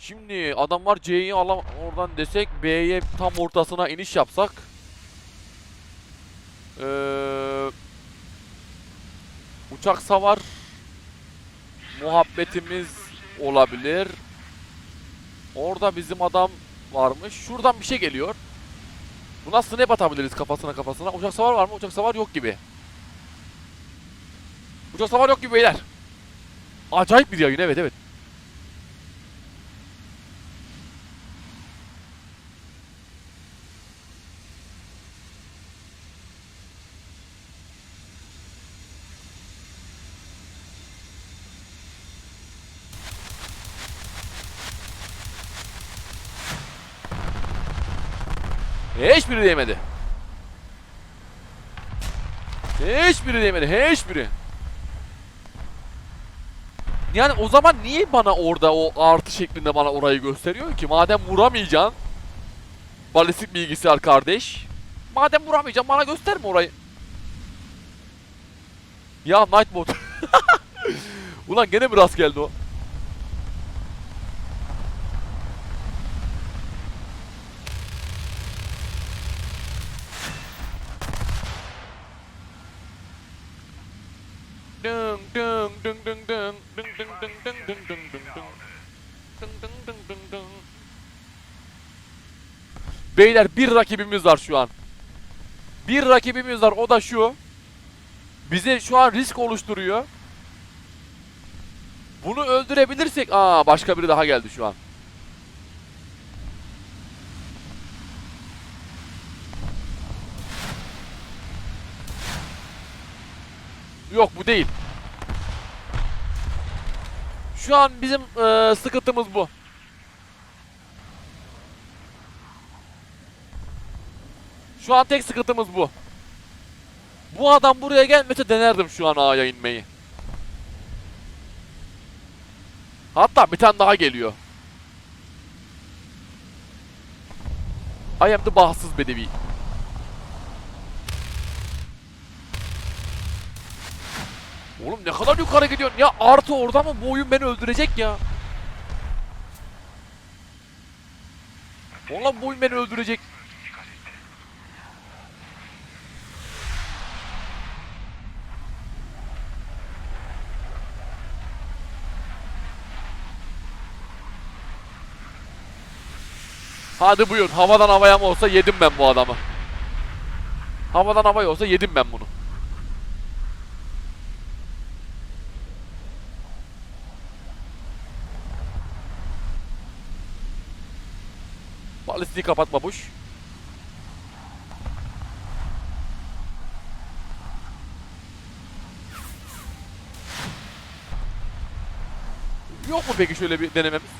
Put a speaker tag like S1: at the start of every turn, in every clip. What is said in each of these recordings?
S1: Şimdi adamlar C'yi alam oradan desek B'ye tam ortasına iniş yapsak. Ee, uçak savar muhabbetimiz olabilir. Orada bizim adam varmış. Şuradan bir şey geliyor. Buna snap atabiliriz kafasına kafasına. Uçak savar var mı? Uçak savar yok gibi. Uçak savar yok gibi beyler. Acayip bir yayın evet evet. Hiçbiri değmedi. Hiçbiri değmedi. Hiçbiri. Yani o zaman niye bana orada o artı şeklinde bana orayı gösteriyor ki? Madem vuramayacaksın. Balistik bilgisayar kardeş. Madem vuramayacaksın bana gösterme orayı. Ya Nightbot. Ulan gene bir rast geldi o. Ding ding ding ding ding ding ding ding ding ding ding ding ding ding ding ding ding ding Beyler bir rakibimiz var şu an. Bir rakibimiz var o da şu. Bize şu an risk oluşturuyor. Bunu öldürebilirsek aa başka biri daha geldi şu an. Yok bu değil. Şu an bizim eee, sıkıntımız bu. Şu an tek sıkıntımız bu. Bu adam buraya gelmese denerdim şu an A'ya inmeyi. Hatta bir tane daha geliyor. I am the bahtsız bedevi. Oğlum ne kadar yukarı gidiyorsun ya artı orada mı bu oyun beni öldürecek ya. Oğlum bu oyun beni öldürecek. Hadi buyur havadan havaya mı olsa yedim ben bu adamı. Havadan havaya olsa yedim ben bunu. Balistiği kapat babuş. Yok mu peki şöyle bir denememiz?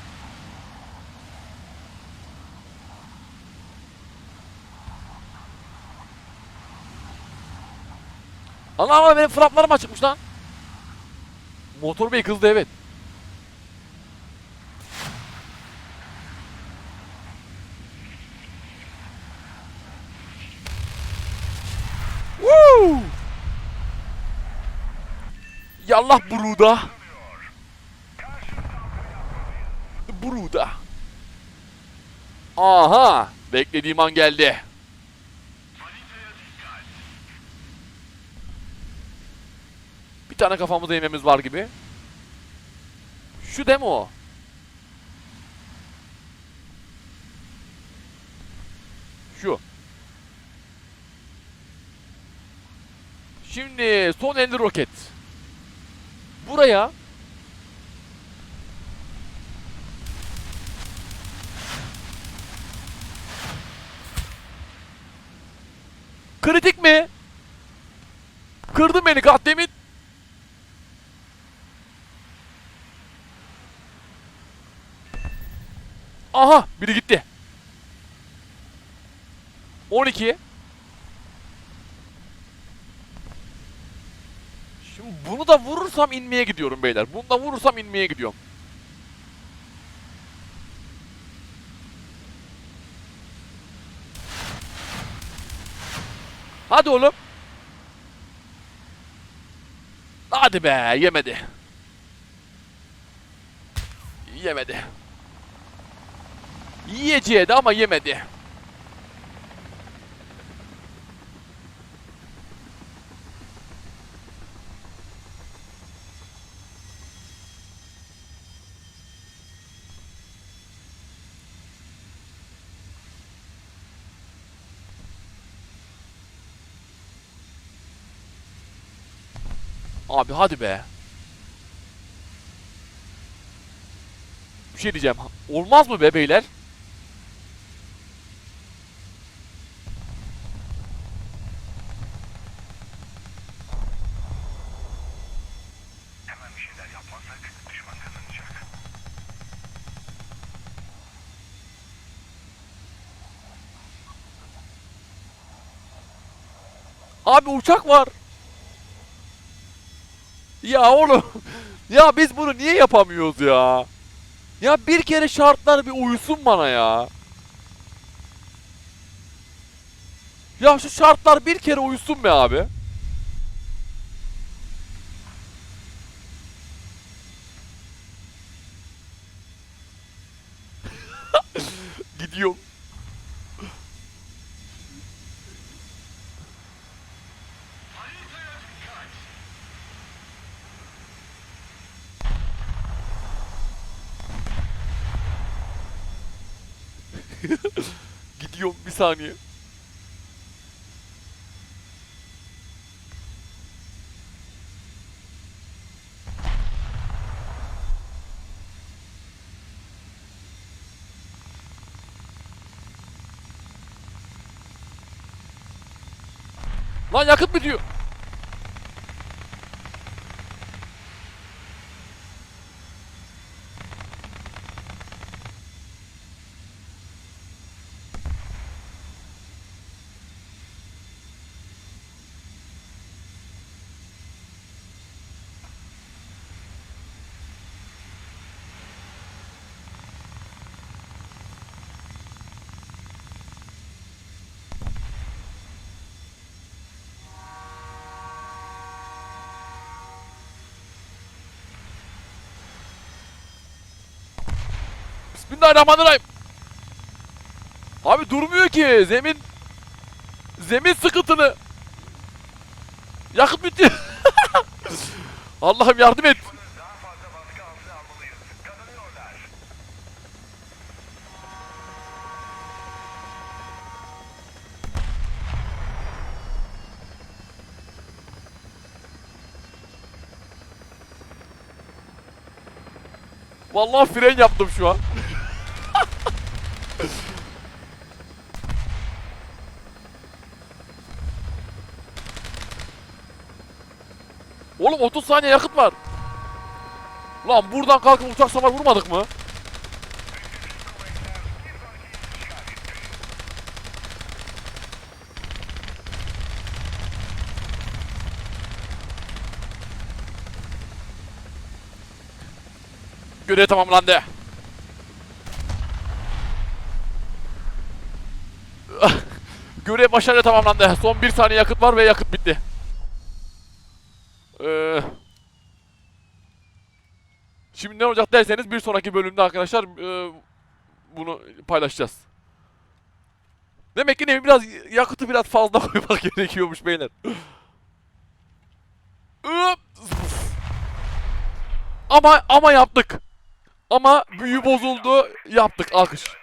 S1: Ama benim flaplarım açıkmış lan. Motor bey kızdı evet. Yallah Bruda. Bruda. Aha! Beklediğim an geldi. Bir tane kafamıza yememiz var gibi. Şu demo. Şu. Şimdi son elde roket. Buraya Kritik mi? Kırdın beni Katdemin. Aha biri gitti. 12. Şimdi bunu da vurursam inmeye gidiyorum beyler. Bunu da vurursam inmeye gidiyorum. Hadi oğlum. Hadi be yemedi. Yemedi. Yiyeceğiydi ama yemedi. Abi hadi be. Bir şey diyeceğim. Olmaz mı be beyler? Abi uçak var. Ya oğlum. ya biz bunu niye yapamıyoruz ya? Ya bir kere şartlar bir uyusun bana ya. Ya şu şartlar bir kere uyusun be abi. Gidiyorum. Gidiyorum bir saniye. Lan yakıt bitiyor. Bismillahirrahmanirrahim. Abi durmuyor ki zemin. Zemin sıkıntılı. Yakıt bitti. Allah'ım yardım et.
S2: Bunu daha fazla baskı altına almalıyız. Kazanıyorlar.
S1: Vallahi fren yaptım şu an. Oğlum 30 saniye yakıt var. Lan buradan kalkıp uçak savar vurmadık mı? Görev tamamlandı. Görev başarıyla tamamlandı. Son bir saniye yakıt var ve yakıt bitti. Ee, şimdi ne olacak derseniz bir sonraki bölümde arkadaşlar e, bunu paylaşacağız. Demek ki ne biraz yakıtı biraz fazla koymak gerekiyormuş beyler. Ama ama yaptık. Ama büyü bozuldu. Yaptık. Alkış.